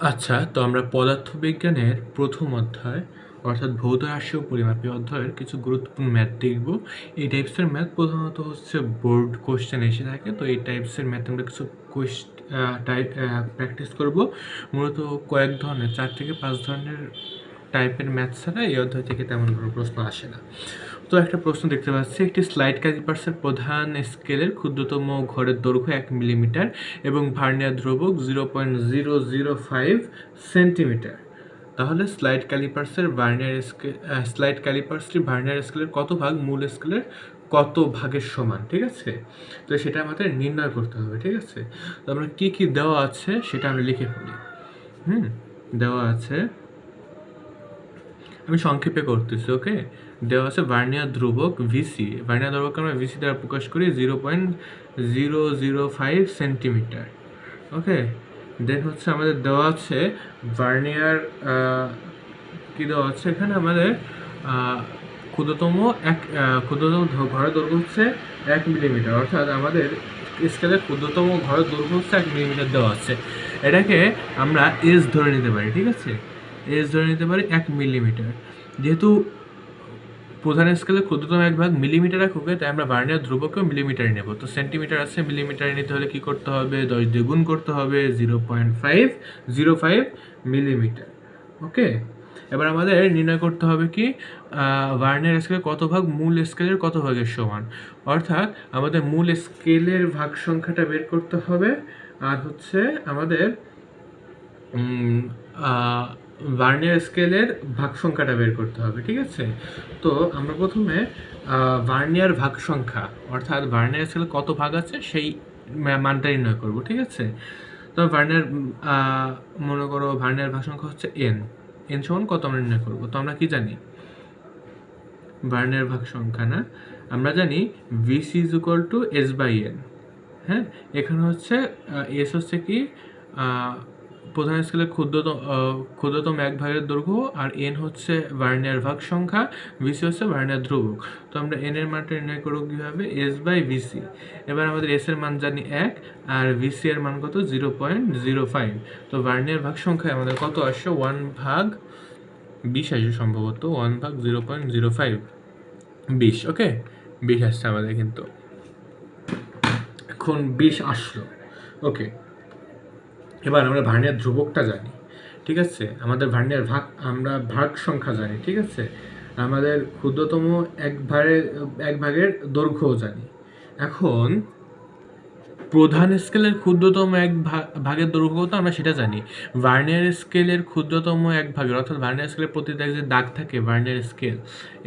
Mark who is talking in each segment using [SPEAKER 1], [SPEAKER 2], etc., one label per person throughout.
[SPEAKER 1] আচ্ছা তো আমরা পদার্থবিজ্ঞানের প্রথম অধ্যায়, অর্থাৎ ভৌত রাশি ও পরিমাপী অধ্যায়ের কিছু গুরুত্বপূর্ণ ম্যাথ দেখব। এই টাইপসের ম্যাথ প্রধানত হচ্ছে বোর্ড কোশ্চেন এসে থাকে, তো এই টাইপসের ম্যাথ আমরা কিছু টাইপ প্র্যাকটিস করব। মূলত কয়েক ধরনের, চার থেকে পাঁচ ধরনের টাইপের ম্যাথ ছাড়া এই অধ্যায় থেকে তেমন কোনো প্রশ্ন আসে না। তো একটা প্রশ্ন দেখতে পাচ্ছি, একটি স্লাইড ক্যালিপার্সের প্রধান স্কেলের ক্ষুদ্রতম ঘরের দৈর্ঘ্য এক মিলিমিটার এবং ভার্নিয়ার ধ্রুবক zero point zero zero five centimetre তাহলে স্লাইড ক্যালিপার্সের ভার্নিয়ার স্কেল স্লাইড ক্যালিপার্সটি ভার্নিয়ার স্কেলের কত ভাগ, মূল স্কেলের কত ভাগের সমান, ঠিক আছে? তো সেটা আমাদের নির্ণয় করতে হবে, ঠিক আছে? তো আমরা কী কী দেওয়া আছে সেটা আমরা লিখে ফেলি। হুম, দেওয়া আছে। আমি সংক্ষেপে করতেছি ওকে দেওয়া আছে ভার্নিয়ার ধ্রুবক ভিসি ভার্নিয়ার ধ্রুবক আমরা ভিসি দ্বারা প্রকাশ করি zero point zero zero five centimetre okay then হচ্ছে আমাদের দেওয়া আছে ভার্নিয়ার কী দেওয়া আছে এখানে? আমাদের ক্ষুদ্রতম এক ক্ষুদ্রতম ঘরের দৈর্ঘ্য হচ্ছে এক মিলিমিটার অর্থাৎ আমাদের স্কেলের ক্ষুদ্রতম ঘরের দৈর্ঘ্য হচ্ছে এক মিলিমিটার দেওয়া আছে। এটাকে আমরা এস ধরে নিতে পারি, ঠিক আছে? এস ধরে নিতে পারি এক মিলিমিটার যেহেতু প্রধান স্কেলে ক্ষুদ্রতম এক ভাগ মিলিমিটার এককে তাই আমরা ভার্নিয়ার ধ্রুবকেও মিলিমিটারে নেব। তো সেন্টিমিটার আছে মিলিমিটারে নিতে হলে কি করতে হবে? দশ দিয়ে গুণ করতে হবে zero point five zero five millimetre okay এবার আমাদের নির্ণয় করতে হবে কি ভার্নিয়ার স্কেলের কত ভাগ, মূল স্কেলের কত ভাগের সমান? অর্থাৎ আমাদের মূল স্কেলের ভাগ সংখ্যাটা বের করতে হবে, আর হচ্ছে আমাদের ভার্নিয়ার স্কেলের ভাগ সংখ্যাটা বের করতে হবে, ঠিক আছে? তো আমরা প্রথমে ভার্নিয়ার ভাগ সংখ্যা অর্থাৎ ভার্নিয়ার স্কেলে কত ভাগ আছে সেই মানটা নির্ণয় করব, ঠিক আছে? তো ভার্নিয়ার মনে করো ভার্নিয়ার ভাগ সংখ্যা হচ্ছে এন এন সমান কত আমরা নির্ণয় করব? তো আমরা কি জানি? ভার্নিয়ার ভাগ সংখ্যা না, আমরা জানি VC is equal to S by N হ্যাঁ? এখানে হচ্ছে এস হচ্ছে কি? প্রধান স্কেলের ক্ষুদ্রতম ক্ষুদ্রতম এক ভাগের দৈর্ঘ্য আর এন হচ্ছে ভার্নিয়ার ভাগ সংখ্যা ভিসি হচ্ছে ভার্নিয়ার ধ্রুবক। তো আমরা এন এর মানটা নির্ণয় করব কীভাবে? এস বাই ভিসি এবার আমাদের এস এর মান জানি এক আর ভিসি এর মান কত? জিরো পয়েন্ট জিরো ফাইভ তো ভার্নিয়ার ভাগ সংখ্যায় আমাদের কত আসছে? ওয়ান ভাগ বিশ আসে সম্ভবত। ওয়ান ভাগ জিরো পয়েন্ট জিরো ফাইভ বিশ ওকে বিশ আসছে আমাদের কিন্তু। এখন বিশ আসলো ওকে এবার আমরা ভার্নিয়ার ধ্রুবকটা জানি, ঠিক আছে? আমাদের ভার্নিয়ার ভাগ, আমরা ভাগ সংখ্যা জানি, ঠিক আছে? আমাদের ক্ষুদ্রতম এক ভাগের এক ভাগের দৈর্ঘ্যও জানি। এখন প্রধান স্কেলের ক্ষুদ্রতম এক ভাগের দৈর্ঘ্য তো আমরা সেটা জানি। ভার্নিয়ার স্কেলের ক্ষুদ্রতম এক ভাগের, অর্থাৎ ভার্নিয়ার স্কেলের প্রতিটা যে দাগ থাকে ভার্নিয়ার স্কেল,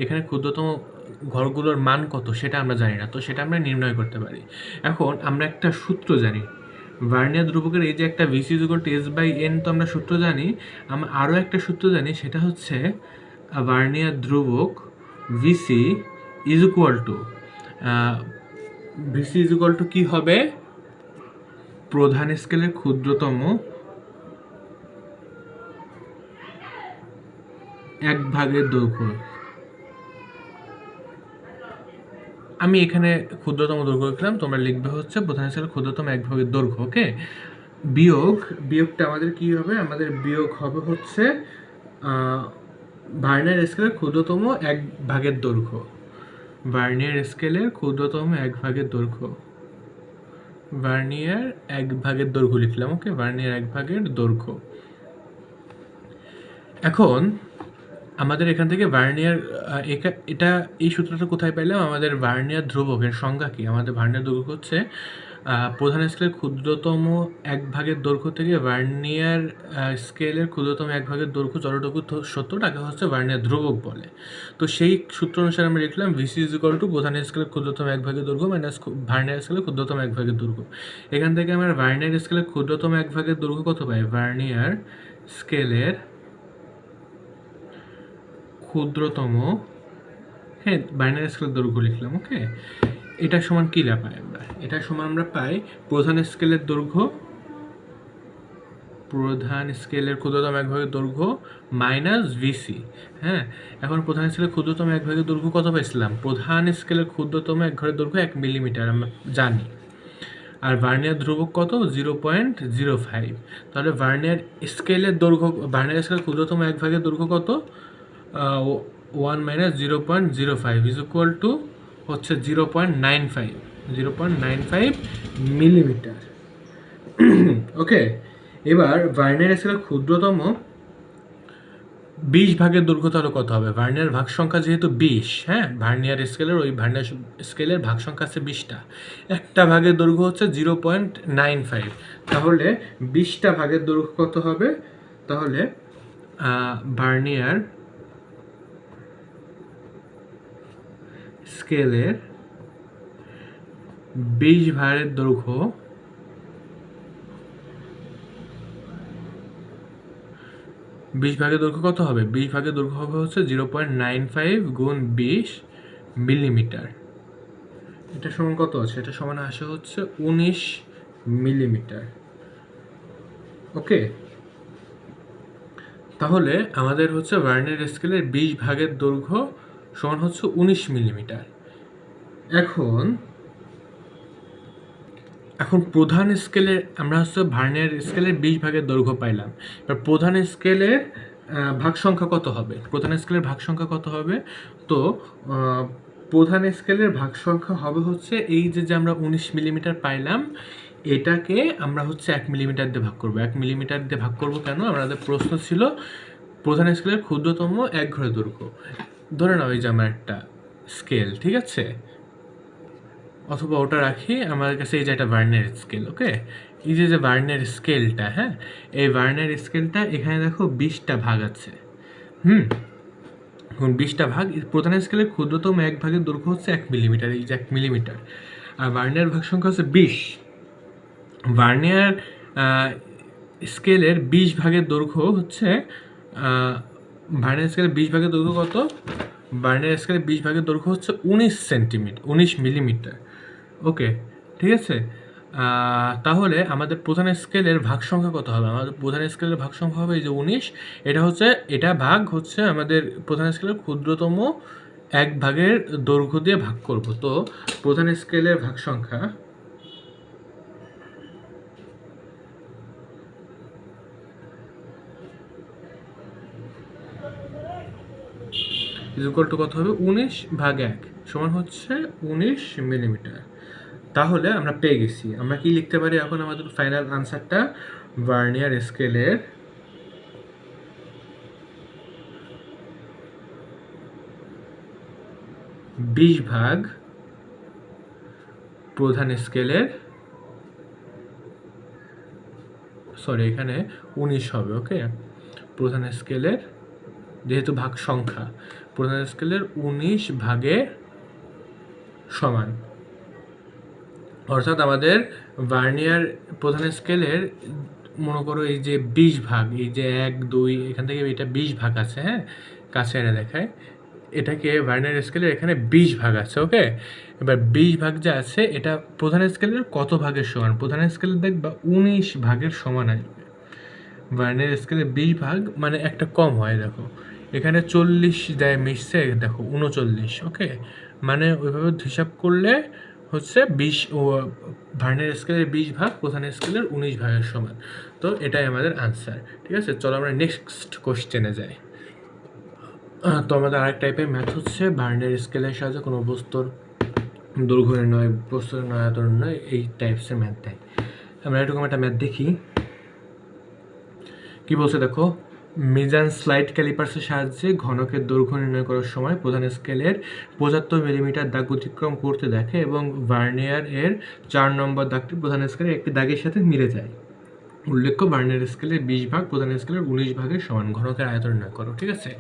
[SPEAKER 1] এখানে ক্ষুদ্রতম ঘরগুলোর মান কত সেটা আমরা জানি না, তো সেটা আমরা নির্ণয় করতে পারি। এখন আমরা একটা সূত্র জানি ভার্নিয়ার ধ্রুবকের এই যে একটা VC equal to S by N তো আমরা সূত্র জানি, আমরা আরও একটা সূত্র জানি, সেটা হচ্ছে ভার্নিয়ার ধ্রুবক VC is equal to VC is equal to কী হবে? প্রধান স্কেলের ক্ষুদ্রতম এক ভাগের দৈর্ঘ্য। আমি এখানে ক্ষুদ্রতম দৈর্ঘ্য লিখলাম, তোমরা লিখবে হচ্ছে প্রধান স্কেলের ক্ষুদ্রতম এক ভাগের দৈর্ঘ্য, ওকে? বিয়োগ, বিয়োগটা আমাদের কি হবে? আমাদের বিয়োগ হবে হচ্ছে ভার্নিয়ার স্কেলের ক্ষুদ্রতম এক ভাগের দৈর্ঘ্য। ভার্নিয়ার স্কেলের ক্ষুদ্রতম এক ভাগের দৈর্ঘ্য। ভার্নিয়ার এক ভাগের দৈর্ঘ্য লিখলাম, ওকে? ভার্নিয়ার এক ভাগের দৈর্ঘ্য। এখন আমাদের এখান থেকে ভার্নিয়ার এটা, এই সূত্রটা কোথায় পেলাম আমাদের ভার্নিয়ার ধ্রুবকের সংজ্ঞা কি? আমাদের ভার্নিয়ার দৈর্ঘ্য হচ্ছে প্রধান স্কেলের ক্ষুদ্রতম এক ভাগের দৈর্ঘ্য থেকে ভার্নিয়ার স্কেলের ক্ষুদ্রতম এক ভাগের দৈর্ঘ্য যতটুকু সত্য, তাকে হচ্ছে ভার্নিয়ার ধ্রুবক বলে। তো সেই সূত্র অনুসারে আমরা লিখলাম ভিসি ইজ ইকুয়াল টু প্রধান স্কেলের ক্ষুদ্রতম এক ভাগের দৈর্ঘ্য মাইনাস ভার্নিয়ার স্কেলের ক্ষুদ্রতম এক ভাগের দৈর্ঘ্য। এখান থেকে আমরা ভার্নিয়ার স্কেলের ক্ষুদ্রতম এক ভাগের দৈর্ঘ্য কত পাই? ভার্নিয়ার স্কেলের ক্ষুদ্রতম। হ্যাঁ বাইনারি স্কেলের দৈর্ঘ্য লিখলাম ওকে এটা সমান কী পাই আমরা? এটা সমান আমরা পাই প্রধান স্কেলের দৈর্ঘ্য, প্রধান স্কেলের ক্ষুদ্রতম এক ভাগের দৈর্ঘ্য মাইনাস ভিসি হ্যাঁ? এখন প্রধান স্কেলের ক্ষুদ্রতম এক ভাগের দৈর্ঘ্য কত পাইছিলাম? প্রধান স্কেলের ক্ষুদ্রতম এক ঘরের দৈর্ঘ্য এক মিলিমিটার আমরা জানি। আর ভার্নিয়ার ধ্রুবক কত? জিরো পয়েন্ট জিরো ফাইভ তাহলে ভার্নিয়ার স্কেলের দৈর্ঘ্য ভার্নিয়ার স্কেলের ক্ষুদ্রতম এক ভাগের দৈর্ঘ্য কত? One minus zero point zero five is equal to হচ্ছে zero point nine five zero point nine five millimetre okay এবার ভার্নিয়ার স্কেলের ক্ষুদ্রতম বিশ ভাগের দৈর্ঘ্য তাহলে কত হবে? ভার্নিয়ার ভাগ সংখ্যা যেহেতু বিশ হ্যাঁ? ভার্নিয়ার স্কেলের ওই ভার্নিয়ার স্কেলের ভাগ সংখ্যা আছে বিশটা। একটা ভাগের দৈর্ঘ্য হচ্ছে জিরো পয়েন্ট নাইন ফাইভ তাহলে বিশটা ভাগের দৈর্ঘ্য কত হবে? তাহলে ভার্নিয়ার স্কেলের বিশ ভাগের দৈর্ঘ্য বিশ ভাগের দৈর্ঘ্য কত হবে? বিশ ভাগের দৈর্ঘ্য হবে হচ্ছে জিরো পয়েন্ট নাইন ফাইভ গুণ বিশ মিলিমিটার এটা সমান কত আছে? এটা সমান আসে হচ্ছে উনিশ মিলিমিটার ওকে? তাহলে আমাদের হচ্ছে ভার্নিয়ার স্কেলের বিশ ভাগের দৈর্ঘ্য সমান হচ্ছে উনিশ মিলিমিটার। এখন এখন প্রধান স্কেলের আমরা হচ্ছে ভার্নিয়ার স্কেলের বিশ ভাগের দৈর্ঘ্য পাইলাম। এবার প্রধান স্কেলের ভাগ সংখ্যা কত হবে? প্রধান স্কেলের ভাগ সংখ্যা কত হবে? তো প্রধান স্কেলের ভাগ সংখ্যা হবে হচ্ছে এই যে যে আমরা উনিশ মিলিমিটার পাইলাম, এটাকে আমরা হচ্ছে এক মিলিমিটার দিয়ে ভাগ করব। এক মিলিমিটার দিয়ে ভাগ করব কেন? আমাদের প্রশ্ন ছিল, প্রধান স্কেলের ক্ষুদ্রতম এক ঘরের দৈর্ঘ্য। ধরে নাও এই যে আমার একটা স্কেল ঠিক আছে? অথবা ওটা রাখি, আমার কাছে এই যে একটা ভার্নের স্কেল ওকে এই যে যে ভার্নের স্কেলটা হ্যাঁ? এই ভার্নের স্কেলটা এখানে দেখো বিশটা ভাগ আছে। হুম? এখন বিশটা ভাগ প্রধান স্কেলের ক্ষুদ্রতম এক ভাগের দৈর্ঘ্য হচ্ছে এক মিলিমিটার এই যে এক মিলিমিটার আর ভার্নিয়ার ভাগ সংখ্যা হচ্ছে বিশ। ভার্নিয়ার স্কেলের বিশ ভাগের দৈর্ঘ্য হচ্ছে ভার্নিয়ার স্কেলের বিশ ভাগের দৈর্ঘ্য কত? ভার্নিয়ার স্কেলের বিশ ভাগের দৈর্ঘ্য হচ্ছে উনিশ সেন্টিমিটার, উনিশ মিলিমিটার। ওকে ঠিক আছে? তাহলে আমাদের প্রধান স্কেলের ভাগ সংখ্যা কত হবে? আমাদের প্রধান স্কেলের ভাগ সংখ্যা হবে এই যে উনিশ। এটা হচ্ছে, এটা ভাগ হচ্ছে আমাদের প্রধান স্কেলের ক্ষুদ্রতম এক ভাগের দৈর্ঘ্য দিয়ে ভাগ করব। তো প্রধান স্কেলের ভাগ সংখ্যা ইকুয়াল টু কত হবে? উনিশ ভাগ এক সমান হচ্ছে উনিশ মিলিমিটার। তাহলে আমরা পেয়ে গেছি। আমরা কি লিখতে পারি এখন আমাদের ফাইনাল আনসারটা ভার্নিয়ার স্কেলের বিশ ভাগ প্রধান স্কেলের সরি এখানে উনিশ হবে ওকে প্রধান স্কেলের যেহেতু ভাগ সংখ্যা প্রধান স্কেলের উনিশ ভাগে সমান। অর্থাৎ আমাদের ভার্নিয়ার প্রধান স্কেলের মনে করো এই যে বিশ ভাগ, এই যে এক, দুই, এখান থেকে এটা বিশ ভাগ আছে হ্যাঁ? কাছে এনে দেখায়। এটাকে ভার্নিয়ার স্কেলের এখানে বিশ ভাগ আছে, ওকে? এবার বিশ ভাগ যে আছে, এটা প্রধান স্কেলের কত ভাগের সমান? প্রধান স্কেলের দেখবা উনিশ ভাগের সমান আসবে। ভার্নিয়ার স্কেলে বিশ ভাগ মানে একটা কম হয়, দেখো। এখানে চল্লিশ দেয় মিশছে, দেখো উনচল্লিশ ওকে মানে ওইভাবে হিসাব করলে হচ্ছে বিশ, ও ভার্নিয়ার স্কেলের বিশ ভাগ প্রধান স্কেলের উনিশ ভাগের সমান। তো এটাই আমাদের আনসার ঠিক আছে? চলো আমরা নেক্সট কোশ্চেনে যাই। তো আমাদের আরেক টাইপের ম্যাথ হচ্ছে ভার্নিয়ার স্কেলের সাহায্যে কোনো বস্তুর দৈর্ঘ্য নির্ণয় বস্তুর নয়াতন নির্ণয় এই টাইপসের ম্যাথ দেয়। আমরা এরকম একটা ম্যাথ দেখি। কি বলছে দেখো? মিজান স্লাইড ক্যালিপার্সের সাহায্যে ঘনকের দৈর্ঘ্য নির্ণয় করার সময় প্রধান স্কেলের পঁচাত্তর মিলিমিটার দাগ অতিক্রম করতে দেখে এবং ভার্নিয়ার এর চার নম্বর দাগটি প্রধান স্কেলের একটি দাগের সাথে মিলে যায়। উল্লেখ্য, ভার্নিয়ার স্কেলের বিশ ভাগ, প্রধান স্কেলের উনিশ ভাগের সমান। ঘনকের আয়তন নির্ণয় করো, ঠিক আছে?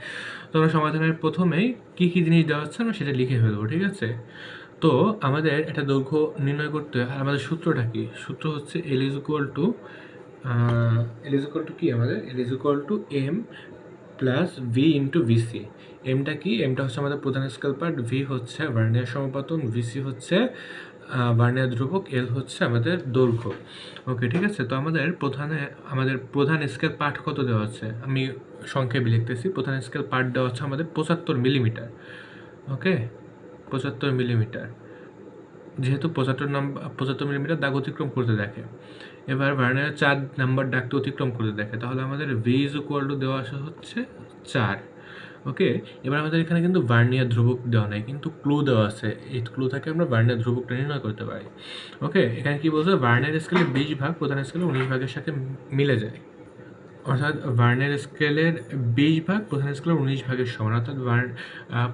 [SPEAKER 1] তো আমরা সমাধানের প্রথমেই কী কী জিনিস দেওয়া হচ্ছে আমরা সেটা লিখে ফেলব, ঠিক আছে? তো আমাদের একটা দৈর্ঘ্য নির্ণয় করতে হয়। আর আমাদের সূত্রটা কি? সূত্র হচ্ছে L is equal to L is to কি আমাদের? L is to M plus V into VC এমটা কি? এমটা হচ্ছে আমাদের প্রধান স্কেল পার্ট ভি হচ্ছে ভার্নিয়ার সমাপতন। ভিসি হচ্ছে ভার্নিয়ার ধ্রুবক। এল হচ্ছে আমাদের দৈর্ঘ্য। ওকে ঠিক আছে? তো আমাদের প্রধানে, আমাদের প্রধান স্কেল পার্ট কত দেওয়া আছে? আমি সংক্ষেপে লিখতেছি। প্রধান স্কেল পার্ট দেওয়া হচ্ছে আমাদের পঁচাত্তর মিলিমিটার ওকে পঁচাত্তর মিলিমিটার যেহেতু পঁচাত্তর নম্বর পঁচাত্তর মিলিমিটার দাগ অতিক্রম করতে দেখে। এবার ভার্নিয়ার চার নাম্বার দাগটা অতিক্রম করতে দেখে। তাহলে আমাদের ভি ইজ ইকুয়াল টু দেওয়া আসা হচ্ছে চার। ওকে এবার আমাদের এখানে কিন্তু ভার্নিয়ার ধ্রুবক দেওয়া নেই, কিন্তু ক্লু দেওয়া আছে। এই ক্লু থেকে আমরা ভার্নিয়ার ধ্রুবকটা নির্ণয় করতে পারি। ওকে এখানে কি বলছে? ভার্নিয়ার স্কেলে বিশ ভাগ, প্রধান স্কেলে উনিশ ভাগের সাথে মিলে যায়। অর্থাৎ ভার্নের স্কেলের বিশ ভাগ, প্রধান স্কেলের উনিশ ভাগের সমান। অর্থাৎ ভার্ন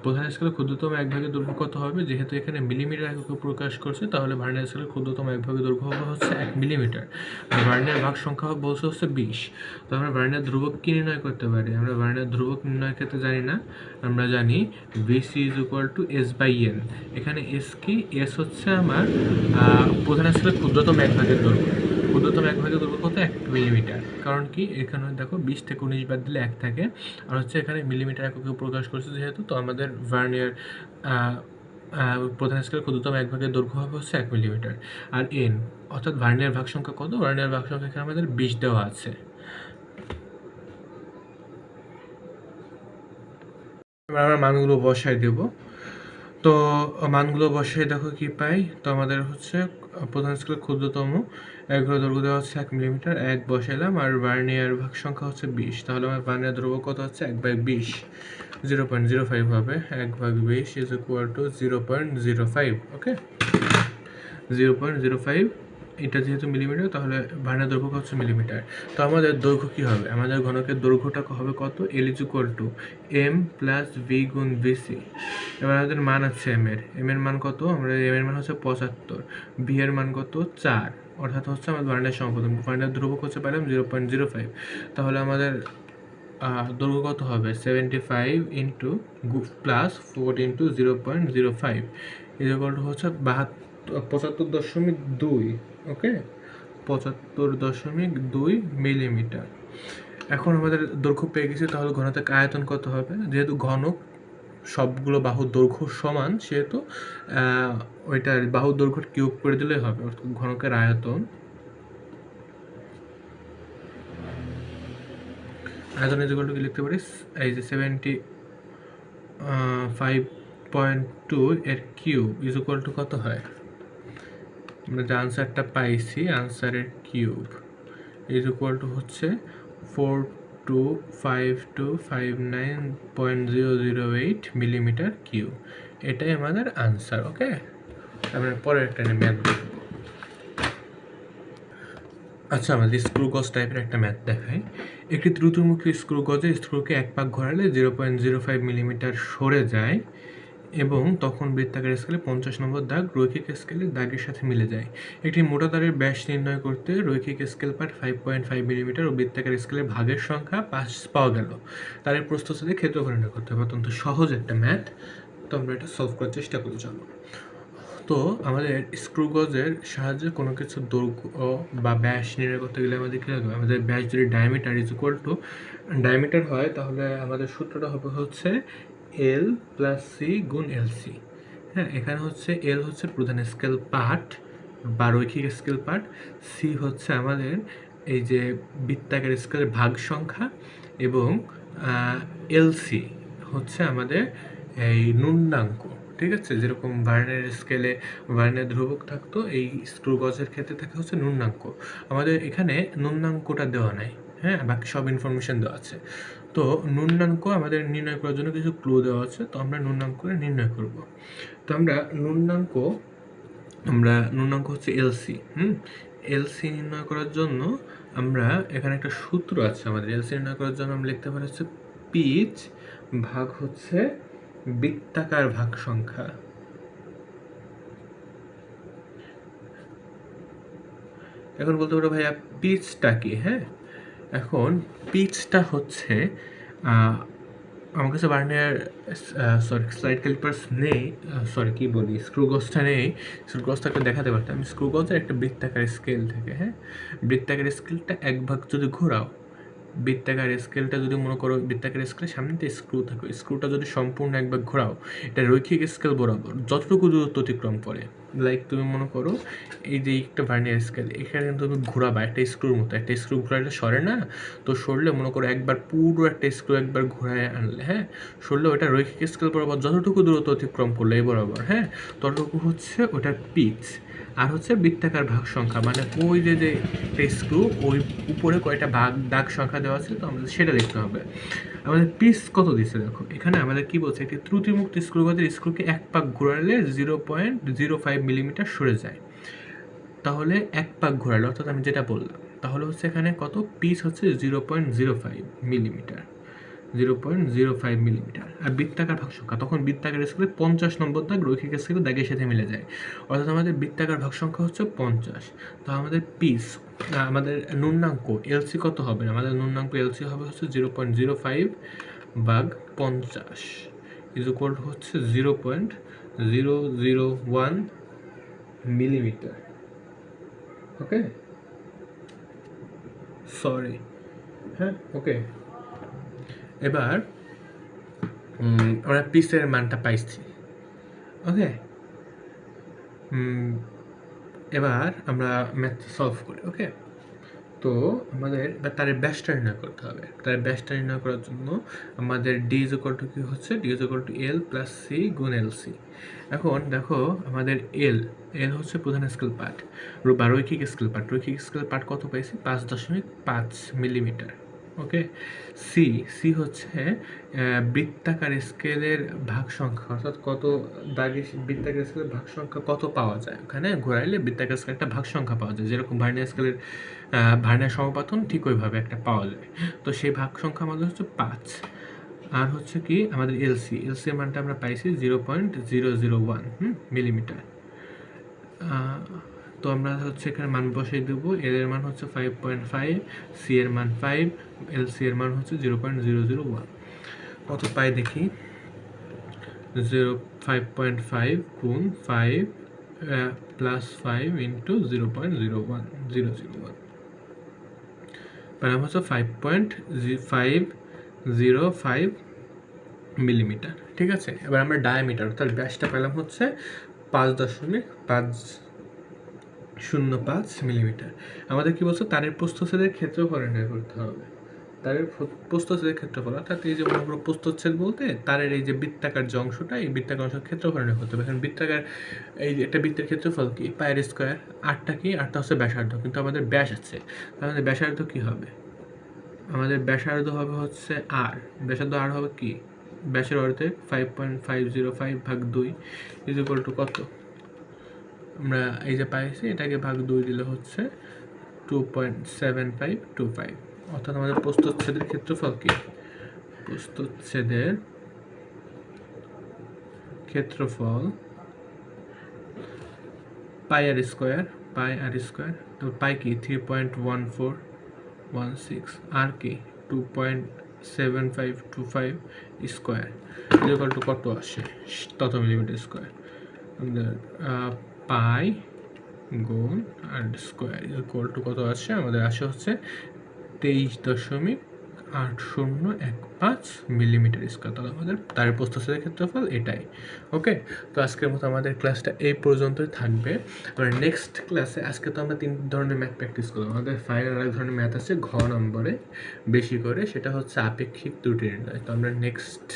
[SPEAKER 1] প্রধান স্কেলের ক্ষুদ্রতম এক ভাগের দৈর্ঘ্য কত হবে? যেহেতু এখানে মিলিমিটার এককে প্রকাশ করছে, তাহলে ভার্নের স্কেলের ক্ষুদ্রতম এক ভাগের দৈর্ঘ্য হবে হচ্ছে এক মিলিমিটার আর ভার্নের ভাগ সংখ্যা বলছে হচ্ছে বিশ। তো আমরা ভার্নের ধ্রুবক কী নির্ণয় করতে পারি? আমরা ভার্নের ধ্রুবক নির্ণয়ের ক্ষেত্রে জানি না। আমরা জানি VC is equal to S by N এখানে এস কি? এস হচ্ছে আমার প্রধান স্কেলের ক্ষুদ্রতম এক ভাগের দৈর্ঘ্য। ক্ষুদ্রতম এক ভাগের দৈর্ঘ্য কত? এক মিলিমিটার কারণ কি? এখানে দেখো বিশ থেকে উনিশ বাদ দিলে এক থাকে। আর হচ্ছে এখানে মিলিমিটার এককে প্রকাশ করছে যেহেতু, তো আমাদের ভার্নিয়ার প্রধান স্কেলের ক্ষুদ্রতম এক ভাগের দৈর্ঘ্য হবে হচ্ছে এক মিলিমিটার আর এন অর্থাৎ ভার্নিয়ার ভাগ সংখ্যা কত? ভার্নিয়ার ভাগ সংখ্যা এখানে আমাদের বিশ দেওয়া আছে। এবার আমরা মানগুলো বসাই দেব। তো মানগুলো বসে দেখো কি পাই? তো আমাদের হচ্ছে, প্রধান স্কেলের ক্ষুদ্রতম ঘর দৈর্ঘ্য দেওয়া হচ্ছে এক মিলিমিটার এক বসাইলাম, আর বার্নিয়ার ভাগ সংখ্যা হচ্ছে বিশ। তাহলে আমার বার্নিয়ার দ্রব্য কত হচ্ছে? এক বাই বিশ। জিরো পয়েন্ট জিরো ফাইভ হবে। এক ভাগ বিশ is equal to zero point zero five okay zero point zero five এটা যেহেতু মিলিমিটার, তাহলে ভার্নিয়ার দৈর্ঘ্য হচ্ছে মিলিমিটার। তো আমাদের দৈর্ঘ্য কী হবে? আমাদের ঘনকের দৈর্ঘ্যটা হবে কত? L is equal to M plus V গুণ ভিসি এবার আমাদের মান আছে এম এর। এম এর মান কত? আমরা এম এর মান হচ্ছে পঁচাত্তর। ভি এর মান কত? চার। অর্থাৎ হচ্ছে আমাদের ভার্নিয়ার সম্পাদন ভার্নিয়ার ধ্রুবক হচ্ছে পেলাম জিরো পয়েন্ট জিরো ফাইভ তাহলে আমাদের দৈর্ঘ্য কত হবে? Seventy five into plus four into zero point zero five হচ্ছে বাহাত্তর, পঁচাত্তর দশমিক দুই। ওকে পঁচাত্তর দশমিক দুই মিলিমিটার এখন আমাদের দৈর্ঘ্য পেয়ে গেছি, তাহলে ঘনতের আয়তন কত হবে? যেহেতু ঘনক সবগুলো বাহুর দৈর্ঘ্য সমান, সেহেতু ওইটার বাহুর দৈর্ঘ্য কিউব করে দিলেই হবে, অর্থাৎ ঘনকের আয়তন। আয়তন ইজ কি লিখতে পারি এই যে সেভেন্টি ফাইভ পয়েন্ট টু এর কিউব ইজ কত হয়? আমরা যে আনসারটা পাইছি আনসারের কিউব ইজ ইকুয়াল টু হচ্ছে four two five two five nine point zero zero eight millimetre cube এটাই আমাদের আনসার ওকে আমরা পরের একটা ম্যাথ দেখব। আচ্ছা আমাদের স্ক্রু গজ টাইপের একটা ম্যাথ দেখাই। একটি ত্রুতুমুখী স্ক্রু গজে স্ক্রুকে এক পাক ঘোরালে zero point zero five millimetre সরে যায়। এবং তখন বৃত্তাকার স্কেলে পঞ্চাশ নম্বর দাগ রৈখিক স্কেলের দাগের সাথে মিলে যায়। একটি মোটা তারের ব্যাস নির্ণয় করতে রৈখিক scale part five point five millimetre ও বৃত্তাকার স্কেলের ভাগের সংখ্যা পাঁচ পাওয়া গেল। তারের প্রস্থ সাথে ক্ষেত্রফল নির্ণয় করতে হবে। অত্যন্ত সহজ একটা ম্যাথ তো আমরা এটা সলভ করার চেষ্টা করি চলো তো আমাদের স্ক্রুগজের সাহায্যে কোনো কিছু দৈর্ঘ্য বা ব্যাস নির্ণয় করতে গেলে আমাদের কী লাগবে? আমাদের ব্যাস যদি diameter is equal to diameter হয়, তাহলে আমাদের সূত্রটা হবে হচ্ছে এল প্লাস সি গুণ এল সি হ্যাঁ এখানে হচ্ছে এল হচ্ছে প্রধান স্কেল পার্ট বা রৈখিক স্কেল পার্ট সি হচ্ছে আমাদের এই যে বৃত্তাকার স্কেলের ভাগ সংখ্যা এবং এলসি হচ্ছে আমাদের এই নুন্নাঙ্ক ঠিক আছে? যেরকম ভার্নের স্কেলে ভার্নের ধ্রুবক থাকতো, এই স্ক্রু গজের ক্ষেত্রে থাকে হচ্ছে নুন্নাঙ্ক আমাদের এখানে নুন্নাঙ্কটা দেওয়া নাই হ্যাঁ? বাকি সব ইনফরমেশন দেওয়া আছে। তো নুন্নাঙ্ক আমাদের নির্ণয় করার জন্য কিছু ক্লু দেওয়া আছে, তো আমরা নুন্নাঙ্ক নির্ণয় করব। তো আমরা নুন্নাঙ্ক আমরা নুন্নাঙ্ক হচ্ছে এলসি হুম? এলসি নির্ণয় করার জন্য আমরা এখানে একটা সূত্র আছে আমাদের। এলসি নির্ণয় করার জন্য আমরা লিখতে পারি হচ্ছে পিচ ভাগ হচ্ছে বৃত্তাকার ভাগ সংখ্যা। এখন বলতে পারো ভাইয়া পিচটা কি হ্যাঁ? এখন পিচটা হচ্ছে আমার কাছে বার্নিয়ার সরি স্লাইড ক্যালিপার্স নেই সরি কী বলি স্ক্রুগজটা নেই স্ক্রুগজটাকে দেখাতে পারতাম। স্ক্রুগজের একটা বৃত্তাকার স্কেল থাকে হ্যাঁ? বৃত্তাকার স্কেলটা এক ভাগ যদি ঘোরাও বৃত্তাকার স্কেলটা যদি মনে করো বৃত্তাকার স্কেলের সামনে তো স্ক্রু থাকে স্ক্রুটা যদি সম্পূর্ণ একবার ঘোরাও, এটা রৈখিক স্কেল বরাবর যতটুকু দূরত্ব অতিক্রম করে। লাইক তুমি মনে করো, এই যে একটা ভার্নিয়ার স্কেল এখানে তুমি ঘোরাবা একটা স্ক্রুর মতো। একটা স্ক্রু ঘোরালে সরে না, তো সরলে মনে করো একবার পুরো একটা স্ক্রু একবার ঘোরায় আনলে হ্যাঁ? সরলে ওটা রৈখিক স্কেল বরাবর যতটুকু দূরত্ব অতিক্রম করলে এই বরাবর হ্যাঁ? ততটুকু হচ্ছে ওটার পিচ আর হচ্ছে বৃত্তাকার ভাগ সংখ্যা মানে ওই যে যে স্ক্রু ওই উপরে কয়টা ভাগ, দাগ সংখ্যা দেওয়া আছে, তো আমাদের সেটা দেখতে হবে। আমাদের পিস কত দিচ্ছে দেখো, এখানে আমাদের কি বলছে, একটি ত্রুটিমুক্ত স্ক্রুবাদের স্ক্রুকে এক পাক ঘোরালে zero point zero five millimetre সরে যায়। তাহলে এক পাক ঘোরালে, অর্থাৎ আমি যেটা বললাম, তাহলে হচ্ছে এখানে কত? পিস হচ্ছে zero point zero five millimetre zero point zero five millimetre. আর বৃত্তাকার ভাগ সংখ্যা, তখন বৃত্তাকার স্কেলে পঞ্চাশ নম্বর দাগ, রৈখিক স্কেলে দাগের সাথে মিলে যায়। অর্থাৎ আমাদের বৃত্তাকার ভাগ সংখ্যা হচ্ছে পঞ্চাশ। তো আমাদের পিস আমাদের ন্যূনাঙ্ক এলসি কত হবে? আমাদের ন্যূনাঙ্ক এলসি হবে হচ্ছে জিরো পয়েন্ট জিরো ফাইভ ভাগ পঞ্চাশ ইজ ইকুয়াল হচ্ছে zero point zero zero one millimetre. Okay sorry হ্যাঁ? ওকে এবার আমরা পিসের মানটা পাইছি। ওকে এবার আমরা ম্যাথ সলভ করি ওকে তো আমাদের, এবার তার ব্যাসটা নির্ণয় করতে হবে। তার ব্যাসটা নির্ণয় করার জন্য আমাদের ডি ইজ ইকুয়াল টু কী হচ্ছে? D is equal to L plus C গুণ এল সি এখন দেখো আমাদের এল এল হচ্ছে প্রধান স্কেল পার্ট বা রৈখিক স্কেল পার্ট রৈখিক স্কেল পার্ট কত পাইছি? পাঁচ দশমিক পাঁচ মিলিমিটার। ওকে সি সি হচ্ছে বৃত্তাকার স্কেলের ভাগ সংখ্যা অর্থাৎ কত দাগে বৃত্তাকার স্কেলের ভাগ সংখ্যা কত পাওয়া যায়? ওখানে ঘোরাইলে বৃত্তাকার স্কেলের একটা ভাগ সংখ্যা পাওয়া যায়। যেরকম ভার্নিয়ার স্কেলের ভার্নিয়ার সমপাতন ঠিক ওইভাবে একটা পাওয়া যায়। তো সেই ভাগ সংখ্যা আমাদের হচ্ছে পাঁচ। আর হচ্ছে কি, আমাদের এলসি এলসি মানটা আমরা পাইছি zero point zero zero one millimetre. তো আমরা হচ্ছে এখানে মান বসিয়ে দেবো। এল এর মান হচ্ছে ফাইভ পয়েন্ট ফাইভ সি এর মান ফাইভ এল সি এর মান হচ্ছে zero point zero zero one কত পাই দেখি? জিরো ফাইভ পয়েন্ট ফাইভ গুণ five plus five into zero point zero one zero zero one পেলাম হচ্ছে five point five zero five millimetre ঠিক আছে? এবার আমরা ডায়ামিটার অর্থাৎ ব্যাসটা পেলাম হচ্ছে পাঁচ দশমিক পাঁচ শূন্য পাঁচ মিলিমিটার। আমাদের কি বলছো? তারের প্রস্থচ্ছেদের ক্ষেত্রফল নির্ণয় করতে হবে। তারের প্রস্থচ্ছেদের ক্ষেত্রফল অর্থাৎ এই যে মনে করো প্রস্থচ্ছেদ বলতে, তারের এই যে বৃত্তাকার যে অংশটা, এই বৃত্তাকার অংশের ক্ষেত্রফল নির্ণয় করতে হবে। এখন বৃত্তাকার, এই একটা বৃত্তের ক্ষেত্রফল কি? পায়ের স্কোয়ার, আটটা কি? আটটা হচ্ছে ব্যাসার্ধ। কিন্তু আমাদের ব্যাস আছে। আমাদের ব্যাসার্ধ কি হবে? আমাদের ব্যাসার্ধ হবে হচ্ছে আর ব্যাসার্ধ আর হবে কি? ব্যাসের অর্ধেক five point five zero five ভাগ দুই ইজ ইকুয়াল টু কত? আমরা এই যে পাইছি, এটাকে ভাগ দুই দিলে হচ্ছে two point seven five two five অর্থাৎ আমাদের প্রস্তচ্ছেদের ক্ষেত্রফল কি? প্রস্তচ্ছেদের ক্ষেত্রফল পাই আর স্কোয়ার পাই আর স্কোয়ার তো পাই কি? Three point one four one six আর কি? Two point seven five two five square equal কত আসে, তত মিলিমিটার স্কোয়ার আমাদের পাই গুণ আর স্কোয়ার ইকুয়াল টু কত আসে আমাদের আসে হচ্ছে তেইশ দশমিক আট শূন্য এক পাঁচ মিলিমিটার স্কোয়ার তাহলে আমাদের। তার প্রস্তুতের ক্ষেত্রফল এটাই। ওকে তো আজকের মতো আমাদের ক্লাসটা এই পর্যন্তই থাকবে। এবার নেক্সট ক্লাসে আজকে তো আমরা তিন ধরনের ম্যাথ প্র্যাকটিস করলাম। আমাদের ফাইনাল আরেক ধরনের ম্যাথ আছে ঘ নম্বরে। বেশি করে সেটা হচ্ছে আপেক্ষিক ত্রুটি নির্ণয়। তো আমরা নেক্সট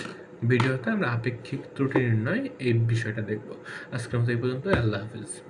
[SPEAKER 1] ভিডিওতে আমরা আপেক্ষিক ত্রুটি নির্ণয় এই বিষয়টা দেখব। আজকের মতো এই পর্যন্ত আল্লাহ হাফিজ।